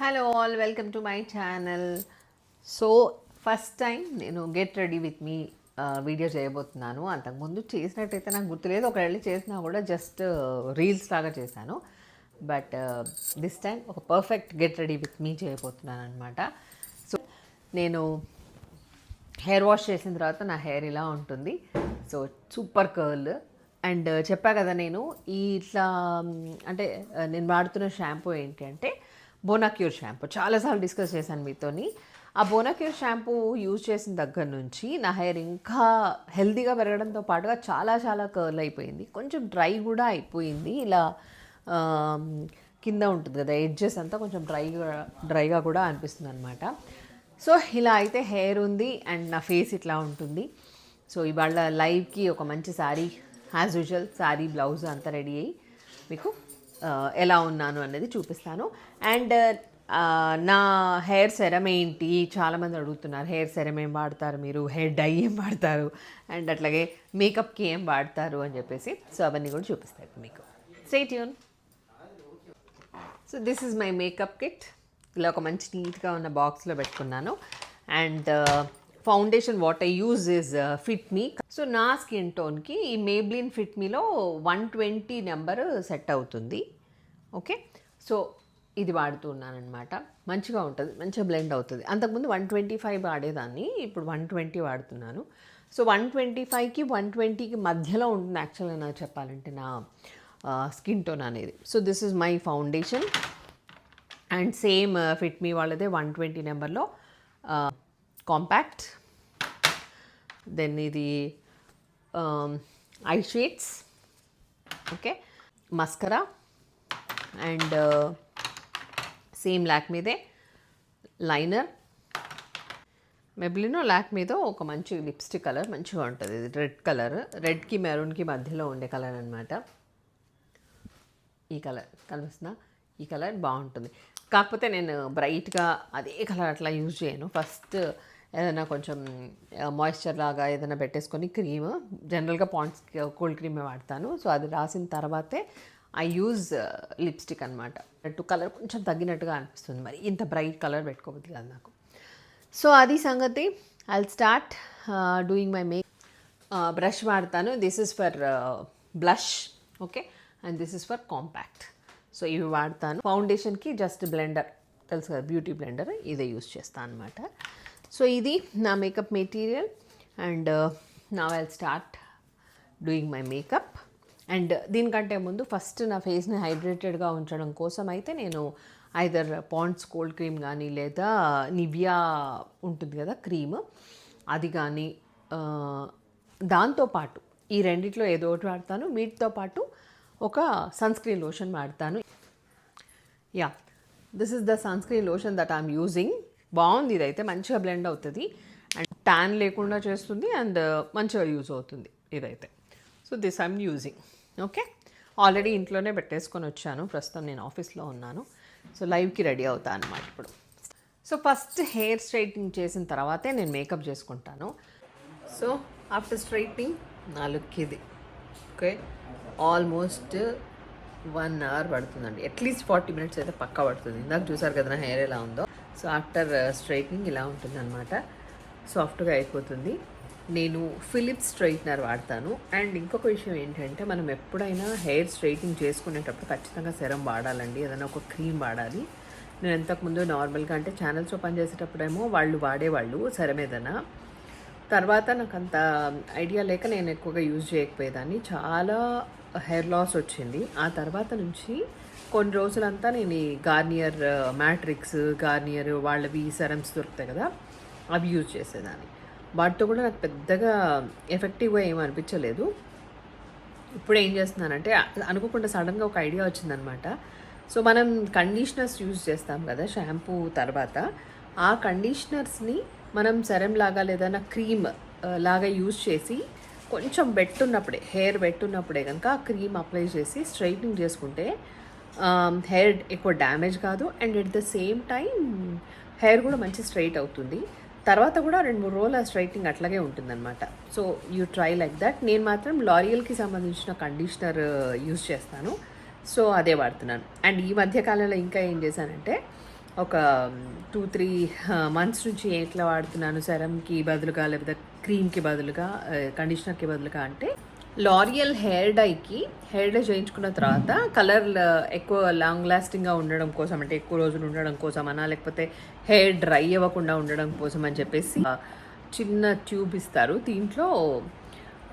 Hello all welcome to my channel so first time నేను get ready with me video చేయబోతున్నాను. అంతకుముందు చేసినట్టయితే నాకు గుర్తులేదు. ఒకవేళ చేసినా కూడా జస్ట్ రీల్స్ లాగా చేశాను. బట్ దిస్ టైం ఒక perfect get ready with me చేయబోతున్నాను అనమాట సో నేను హెయిర్ వాష్ చేసిన తర్వాత నా హెయిర్ ఇలా ఉంటుంది. సో సూపర్ కర్ల్ అండ్ చెప్పా కదా నేను ఈ ఇట్లా అంటే నేను వాడుతున్న షాంపూ ఏంటి అంటే బోనాక్యూర్ షాంపూ. చాలాసార్లు డిస్కస్ చేశాను మీతోని. ఆ బోనాక్యూర్ షాంపూ యూజ్ చేసిన దగ్గర నుంచి నా హెయిర్ ఇంకా హెల్తీగా పెరగడంతో పాటుగా చాలా చాలా కర్ల్ అయిపోయింది. కొంచెం డ్రై కూడా అయిపోయింది. ఇలా కింద ఉంటుంది కదా ఎడ్జెస్ అంతా కొంచెం డ్రైగా డ్రైగా కూడా అనిపిస్తుంది అనమాట సో ఇలా అయితే హెయిర్ ఉంది అండ్ నా ఫేస్ ఇట్లా ఉంటుంది. సో ఇవాళ లైవ్కి ఒక మంచి sari as usual sari blouse అంతా రెడీ అయ్యి మీకు ఎలా ఉన్నాను అనేది చూపిస్తాను. అండ్ నా హెయిర్ సెరమ్ ఏంటి? చాలామంది అడుగుతున్నారు హెయిర్ సెరమ్ ఏం వాడతారు మీరు? హెయిర్ డై ఏం వాడతారు? అండ్ అట్లాగే మేకప్కి ఏం వాడతారు? అని చెప్పేసి. సో అవన్నీ కూడా చూపిస్తాను మీకు. Stay Yoon so this is my makeup kit ఇలా ఒక మంచి నీట్గా ఉన్న బాక్స్లో పెట్టుకున్నాను. And foundation what I use is Fit Me so నా స్కిన్ టోన్కి ఈ మేబ్లిన్ ఫిట్ మీలో వన్ ట్వంటీ నెంబర్ సెట్ అవుతుంది. ఓకే? సో ఇది వాడుతూ ఉన్నానమాట మంచిగా ఉంటుంది మంచిగా బ్లెండ్ అవుతుంది. అంతకుముందు వన్ ట్వంటీ ఫైవ్ వాడేదాన్ని ఇప్పుడు వన్ ట్వంటీ వాడుతున్నాను. సో వన్ ట్వంటీ ఫైవ్కి వన్ ట్వంటీకి మధ్యలో ఉంటుంది యాక్చువల్గా నాకు చెప్పాలంటే నా స్కిన్ టోన్ అనేది. So this is my foundation and same Fit Me వాళ్ళదే వన్ ట్వంటీ నెంబర్లో కాంపాక్ట్ దెన్ ఇది eye shades okay mascara and same lakh మీదే లైనర్. మెబ్లినో ల్యాక్ మీద ఒక మంచి లిప్స్టిక్ కలర్ మంచిగా ఉంటుంది. ఇది రెడ్ కలర్. రెడ్కి మెరూన్కి మధ్యలో ఉండే కలర్ అనమాట ఈ కలర్ కనిపిస్తుందా? ఈ కలర్ బాగుంటుంది. కాకపోతే నేను బ్రైట్గా అదే కలర్ అట్లా యూజ్ చేయను. ఫస్ట్ ఏదైనా కొంచెం మాయిశ్చర్ లాగా ఏదైనా పెట్టేసుకొని క్రీమ్ జనరల్గా పాండ్స్ కోల్డ్ క్రీమే వాడతాను. సో అది రాసిన తర్వాతే ఐ యూజ్ లిప్స్టిక్ అనమాట టు కలర్ కొంచెం తగ్గినట్టుగా అనిపిస్తుంది మరి. ఇంత బ్రైట్ కలర్ పెట్టుకోవద్దు కాదు నాకు. సో అది సంగతి. I start doing my make brush వాడతాను. This is for blush okay and this is for compact so ఇవి వాడతాను. ఫౌండేషన్కి జస్ట్ బ్లెండర్ తెలుసు కదా బ్యూటీ బ్లెండర్ ఇదే యూస్ చేస్తాను అనమాట సో ఇది నా మేకప్ మెటీరియల్ అండ్ నా I start doing my makeup and దీనికంటే ముందు ఫస్ట్ నా ఫేస్ని హైడ్రేటెడ్గా ఉంచడం కోసం అయితే నేను ఐదర్ పాండ్స్ కోల్డ్ క్రీమ్ కానీ లేదా నివియా ఉంటుంది కదా క్రీమ్ అది కానీ దాంతోపాటు ఈ రెండిట్లో ఏదో ఒకటి వాడతాను. వీటితో పాటు ఒక సన్ స్క్రీన్ లోషన్ వాడతాను. Yeah this is the sunscreen lotion that I'm using. బాగుంది ఇదైతే మంచిగా బ్లెండ్ అవుతుంది. అండ్ ట్యాన్ లేకుండా చేస్తుంది అండ్ మంచిగా యూజ్ అవుతుంది ఇదైతే. So this I'm using. Okay? Already ఇంట్లోనే పెట్టేసుకొని వచ్చాను. ప్రస్తుతం నేను ఆఫీస్లో ఉన్నాను. సో లైవ్కి రెడీ అవుతాను అనమాట ఇప్పుడు. సో ఫస్ట్ హెయిర్ స్ట్రైట్నింగ్ చేసిన తర్వాతే నేను మేకప్ చేసుకుంటాను. సో ఆఫ్టర్ స్ట్రైట్నింగ్ నా లుక్ ఇది. ఓకే? ఆల్మోస్ట్ వన్ అవర్ పడుతుందండి. అట్లీస్ట్ ఫార్టీ మినిట్స్ అయితే పక్కా పడుతుంది. ఇందాక చూసారు కదా నా హెయిర్ ఎలా ఉందో. సో ఆఫ్టర్ స్ట్రైట్నింగ్ ఇలా ఉంటుంది అనమాట సాఫ్ట్గా అయిపోతుంది. నేను ఫిలిప్స్ స్ట్రైట్నర్ వాడతాను. అండ్ ఇంకొక విషయం ఏంటంటే మనం ఎప్పుడైనా హెయిర్ స్ట్రైటింగ్ చేసుకునేటప్పుడు ఖచ్చితంగా సెరం వాడాలండి. ఏదైనా ఒక క్రీమ్ వాడాలి. నేను ఇంతకుముందు నార్మల్గా అంటే ఛానల్స్లో పనిచేసేటప్పుడేమో వాళ్ళు వాడేవాళ్ళు సెరం ఏదైనా. తర్వాత నాకు అంత ఐడియా లేక నేను ఎక్కువగా యూజ్ చేయకపోయేదాన్ని. చాలా హెయిర్ లాస్ వచ్చింది. ఆ తర్వాత నుంచి కొన్ని రోజులంతా నేను ఈ గార్నియర్ మ్యాట్రిక్స్ గార్నియర్ వాళ్ళవి సెరమ్స్ దొరుకుతాయి కదా అవి యూజ్ చేసేదాన్ని. వాటితో కూడా నాకు పెద్దగా ఎఫెక్టివ్గా ఏమీ అనిపించలేదు. ఇప్పుడు ఏం చేస్తున్నానంటే అనుకోకుండా సడన్గా ఒక ఐడియా వచ్చిందనమాట. సో మనం కండిషనర్స్ యూజ్ చేస్తాం కదా షాంపూ తర్వాత. ఆ కండిషనర్స్ని మనం సెరం లాగా లేదన్నా క్రీమ్ లాగా యూజ్ చేసి కొంచెం పెట్టున్నప్పుడే హెయిర్ పెట్టున్నప్పుడే కనుక ఆ క్రీమ్ అప్లై చేసి స్ట్రైట్నింగ్ చేసుకుంటే హెయిర్ ఎక్కువ డ్యామేజ్ కాదు. And at the same time hair కూడా మంచి స్ట్రైట్ అవుతుంది. తర్వాత కూడా రెండు మూడు రోజులు ఆ స్ట్రైట్నింగ్ అట్లాగే ఉంటుందన్నమాట. So you try like that. నేను మాత్రం లారియల్కి సంబంధించిన కండిషనర్ యూజ్ చేస్తాను. సో అదే వాడుతున్నాను. అండ్ ఈ మధ్యకాలంలో ఇంకా ఏం చేశానంటే ఒక టూ త్రీ మంత్స్ నుంచి ఎట్లా వాడుతున్నాను సెరమ్కి బదులుగా లేకపోతే క్రీమ్కి బదులుగా కండిషనర్కి బదులుగా అంటే లారియల్ హెయిర్ డైకి హెయిర్ డై చేయించుకున్న తర్వాత కలర్ uh, ఎక్కువ లాంగ్ లాస్టింగ్గా ఉండడం కోసం అంటే ఎక్కువ రోజులు ఉండడం కోసం అనా లేకపోతే హెయిర్ డ్రై అవ్వకుండా ఉండడం కోసం అని చెప్పేసి uh, చిన్న ట్యూబ్ ఇస్తారు. దీంట్లో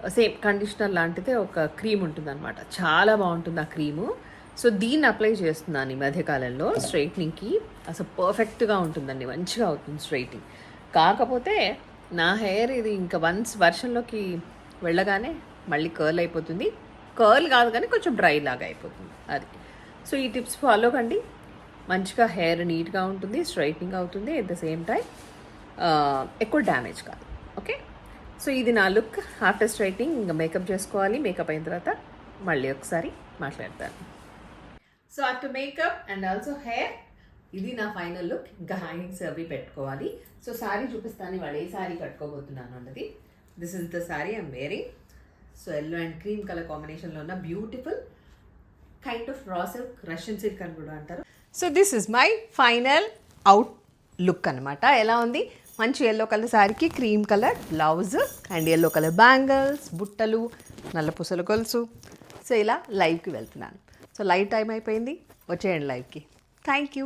uh, సేమ్ కండిషనర్ లాంటిదే ఒక క్రీమ్ ఉంటుందన్నమాట. చాలా బాగుంటుంది ఆ క్రీము సో దీన్ని అప్లై చేస్తున్నాను ఈ మధ్యకాలంలో. స్ట్రైట్నింగ్కి అసలు పర్ఫెక్ట్గా ఉంటుందండి. మంచిగా అవుతుంది స్ట్రైట్నింగ్ కాకపోతే నా హెయిర్ ఇది ఇంకా వన్స్ వర్షంలోకి వెళ్ళగానే మళ్ళీ కర్ల్ అయిపోతుంది. కర్ల్ కాదు కానీ కొంచెం డ్రై లాగా అయిపోతుంది. అది. సో ఈ టిప్స్ ఫాలో కండి. మంచిగా హెయిర్ నీట్గా ఉంటుంది స్ట్రైట్నింగ్ అవుతుంది ఎట్ ద సేమ్ టైం ఎక్కువ డ్యామేజ్ కాదు. ఓకే సో ఇది నా లుక్ ఆఫ్టర్ స్ట్రైటింగ్ ఇంకా మేకప్ చేసుకోవాలి. మేకప్ అయిన తర్వాత మళ్ళీ ఒకసారి మాట్లాడతాను. So after makeup and also hair ఇది నా ఫైనల్ లుక్ ఇంకా హ్యాంగింగ్స్ అవి పెట్టుకోవాలి. సో శారీ చూపిస్తాను. వాళ్ళు ఏ శారీ కట్టుకోబోతున్నాను అన్నది. This is the sari I'm wearing so yellow and cream colour కాంబినేషన్లో ఉన్న beautiful kind of raw silk Russian silk అని కూడా అంటారు. So this is my final out look అనమాట ఎలా ఉంది? మంచి ఎల్లో కలర్ శారీకి cream colour blouse and yellow colour bangles బుట్టలు నల్ల పూసల గొలుసు. సో ఇలా లైవ్కి వెళ్తున్నాను. సో లైవ్ టైం అయిపోయింది. వచ్చేయండి లైవ్కి థ్యాంక్ యూ